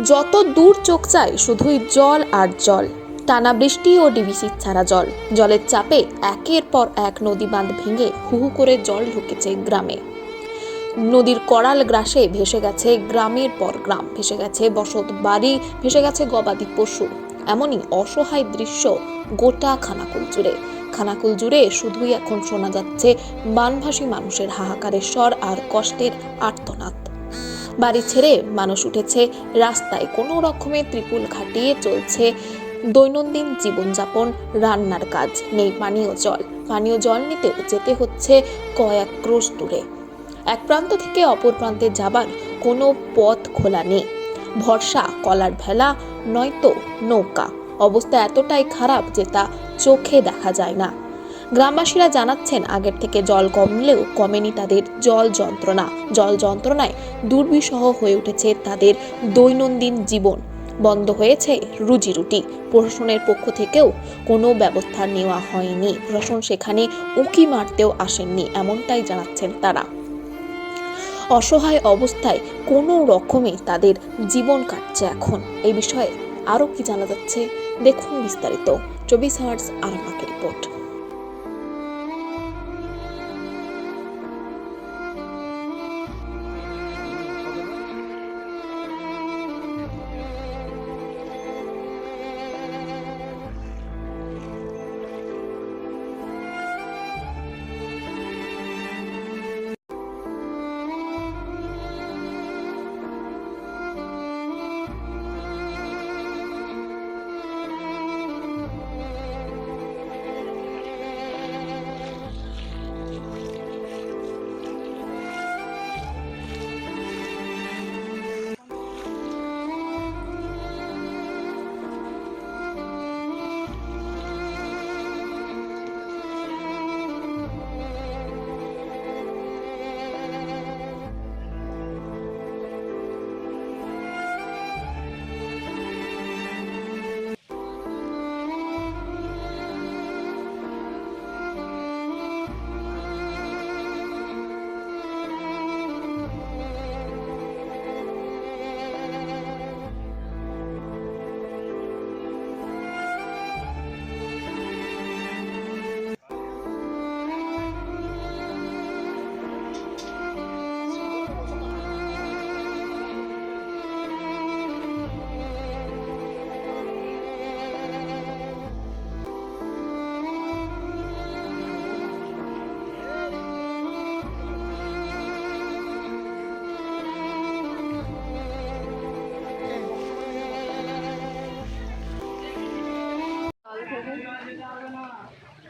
যত দূর চোখ চায় শুধুই জল আর জল। টানা বৃষ্টি ও ডিবিসি ছাড়া জল। জলের চাপে একের পর এক নদী বাঁধ ভেঙে হু হু করে জল ঢুকেছে গ্রামে। নদীর করাল গ্রাসে ভেসে গেছে গ্রামের পর গ্রাম। ভেসে গেছে বসত বাড়ি, ভেসে গেছে গবাদি পশু। এমনই অসহায় দৃশ্য গোটা খানাকুল জুড়ে। খানাকুল জুড়ে শুধুই এখন শোনা যাচ্ছে বানভাসী মানুষের হাহাকারের স্বর আর কষ্টের আর্তনাদ। বাড়ি ছেড়ে মানুষ উঠেছে। রাস্তায় কোনো রকমে ত্রিপুল খাটিয়ে চলছে দৈনন্দিন জীবনযাপন, রান্নার কাজ। নেই পানীয় জল। পানীয় জল নিতেও যেতে হচ্ছে কয়েক ক্রোশ দূরে। এক প্রান্ত থেকে অপর প্রান্তে যাবার কোনো পথ খোলা নেই। ভরসা, কলার ভেলা, নয়তো নৌকা। অবস্থা এতটাই খারাপ যে তা চোখে দেখা যায় না। গ্রামবাসীরা জানাচ্ছেন, আগের থেকে জল কমলেও কমেনি তাদের জল যন্ত্রণা। জল যন্ত্রণায় দুর্বিষহ হয়ে উঠেছে তাদের দৈনন্দিন জীবন। বন্ধ হয়েছে রুজি রুটি। প্রশাসনের পক্ষ থেকেও কোনো ব্যবস্থা নেওয়া হয়নি। প্রশাসন সেখানে উকি মারতেও আসেননি, এমনটাই জানাচ্ছেন তারা। অসহায় অবস্থায় কোনো রকমে তাদের জীবন কাটছে এখন। এই বিষয়ে আরও কি জানা যাচ্ছে, দেখুন বিস্তারিত। চব্বিশ হার্টস আরামাকে রিপোর্ট।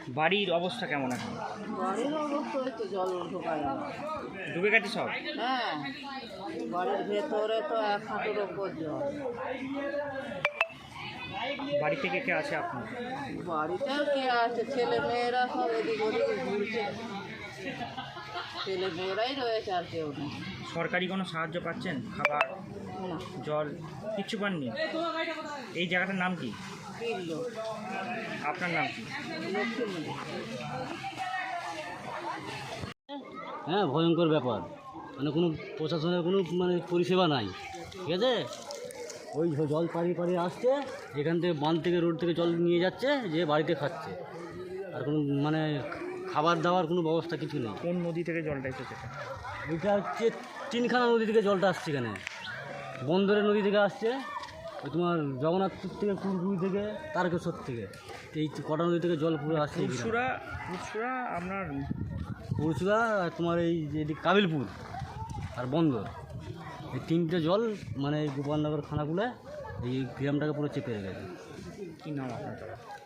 বাড়ির অবস্থা কেমন এখন? বাড়ির অবস্থা ওই তো জল ঢোকা যাবে ডুবে গেছে সব? হ্যাঁ বাড়ির ভেতরে তো এক হাঁটুর ওপর জল। বাড়ি থেকে কে আছে আপনার? বাড়িতেও কে আছে? ছেলে মেয়েরা সব এদিক ওদিক ঘুরছে। ছেলে মেয়েরাই রয়েছে আর কেউ নেই। সরকারি কোনো সাহায্য পাচ্ছেন? খাবার জল কিচ্ছু পাননি? এই জায়গাটার নাম কি? আপনার নাম হ্যাঁ ভয়ঙ্কর ব্যাপার। মানে কোনো প্রশাসনের কোনো মানে পরিষেবা নাই ঠিক আছে? ওই জল পাড়িয়ে পাড়িয়ে আসছে এখান থেকে বাঁধ থেকে রোড থেকে জল নিয়ে যাচ্ছে যে বাড়িতে খাচ্ছে। আর কোনো মানে খাবার দাবার কোনো ব্যবস্থা কিছু নেই। কোন নদী থেকে জলটা এসেছে? এটা? এটা হচ্ছে তিনখানা নদী থেকে জলটা আসছে এখানে। বন্দরের নদী থেকে আসছে। তোমার জগন্নাথপুর থেকে কুরকুড়ি থেকে তারকেশ্বর থেকে। এই কটা নদী থেকে জল পুরো আসছে পুরসুরা পুরসুরা আপনার পরশুরা আর তোমার এই যে কাবিলপুর আর বন্দর। এই তিনটে জল মানে এই গোপালনগর খানাগুলো এই গ্রামটাকে পুরো চেপে রেখেছে কি নাম আপনার?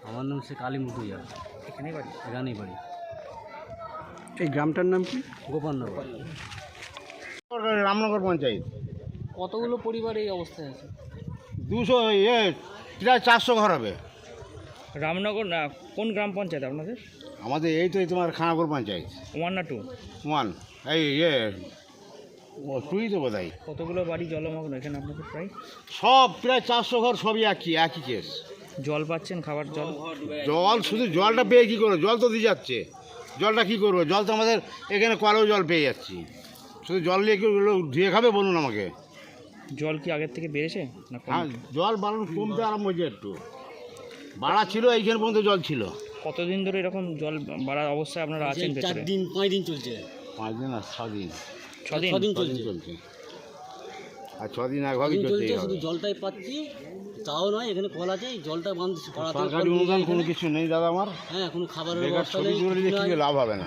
আমার নাম সে আলী মুটুইয়া এখানেই বাড়ি? এখানেই বাড়ি। এই গ্রামটার নাম কি? গোপালনগর রামনগর পঞ্চায়েত। কতগুলো পরিবার এই অবস্থায় আছে? দুশো ইয়ে প্রায় চারশো ঘর হবে। রামনগর না কোন গ্রাম পঞ্চায়েত আপনাদের? আমাদের এই তো এই তোমার খানাপুর পঞ্চায়েত। ওয়ান না টু? ওয়ান। এই ইয়ে ও তুই তো বোধ কতগুলো বাড়ি জলমগ্ন এখানে আপনাদের প্রায়? সব প্রায় চারশো ঘর সবই একই একই কেস জল পাচ্ছেন খাবার জল? জল শুধু জলটা পেয়ে কী করব? জল তো দিয়ে যাচ্ছে। জলটা কী করব? জল তো আমাদের এখানে কলেও জল পেয়ে যাচ্ছি। শুধু জল নিয়ে ধুয়ে খাবে বলুন আমাকে। জল কি আগের থেকে বেড়েছে? না কম? হ্যাঁ জল বাড়ানো কমতে আরম্ভ হয়েছে একটু। বাড়া ছিল এইখানে পর্যন্ত জল ছিল। কতদিন ধরে এরকম জল বাড়ার অবস্থায় আপনারা আছেন চার ভেতরে? দিন পাঁচ দিন চলছে। পাঁচ দিন আর ছ দিন। ছদিন? ছদিন ছ দিন চলছে। চলছে। আর ছ দিন এক ভাগই দিন চলছে শুধু জলটাই পাচ্ছি তাও নয় এখানে কল আছে এই জলটা বান্ধ পাড়াতে সরকারি অনুদান কোনো কিছু নেই দাদা আমার। হ্যাঁ কোনো খাবারের বেকার ব্যবস্থা ছবি নেই কিছু লাভ হবে না।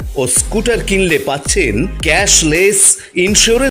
ও স্কুটার কিনলে পাচ্ছেন ক্যাশলেস ইন্স্যুরেন্স